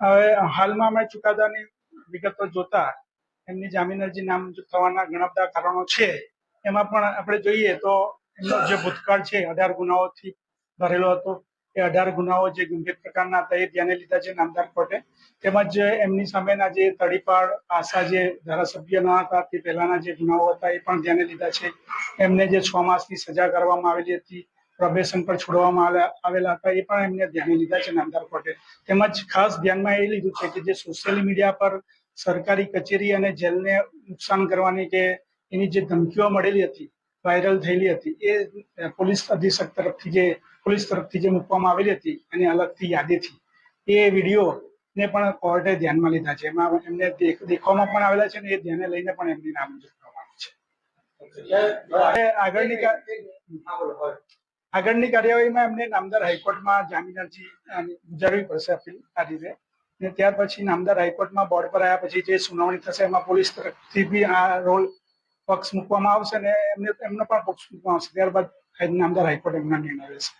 હવે હાલમાં અમે ચુકાદાની વિગતો જોતા, એમની જામીન અરજી નામંજૂર થવાના ઘણા બધા કારણો છે. એમાં પણ આપણે જોઈએ તો એમનો જે ભૂતકાળ છે, અઢાર ગુનાઓથી ભરેલો હતો. એ અઢાર ગુનાઓ જે ગંભીર પ્રકારના હતા, એ ધ્યાને લીધા છે નામદાર કોર્ટે. તેમજ એમની સામેના જે તડીપાડ આશા જે ધારાસભ્ય ન હતા, તે પહેલાના જે ગુનાઓ હતા, એ પણ ધ્યાને લીધા છે. એમને જે છ માસની સજા કરવામાં આવેલી હતી પ્રોબેશન પર છોડવામાં આવેલા- હતા એ પણ એમને ધ્યાને લીધા છે નામદાર કોર્ટે. તેમજ ખાસ ધ્યાનમાં એ લીધું છે કે જે સોશિયલ મીડિયા પર સરકારી કચેરી અને જેલને નુકસાન કરવાની કે એની જે ધમકીઓ મળેલી હતી વાયરલ થયેલી હતી એ પોલીસ અધિક્ષક તરફથી જે પોલીસ તરફથી જે મૂકવામાં આવેલી હતી અને અલગથી યાદીથી એ વીડિયો ને પણ કોર્ટે ધ્યાનમાં લીધા છે. એમાં એમને દેખવામાં પણ આવેલા છે ને એ ધ્યાને લઈને પણ એમની નામંજૂર કરવામાં છે. આગળની આગળની કાર્યવાહીમાં એમને નામદાર હાઈકોર્ટમાં જામીન અરજી ગુજારવી પડશે અપીલ આ રીતે. ને ત્યાર પછી નામદાર હાઈકોર્ટમાં બોર્ડ પર આવ્યા પછી જે સુનાવણી થશે, એમાં પોલીસ તરફથી બી આ રોલ પક્ષ મૂકવામાં આવશે અને એમને, એમનો પણ પક્ષ મૂકવામાં આવશે. ત્યારબાદ નામદાર હાઈકોર્ટ એમના નિર્ણય લેશે.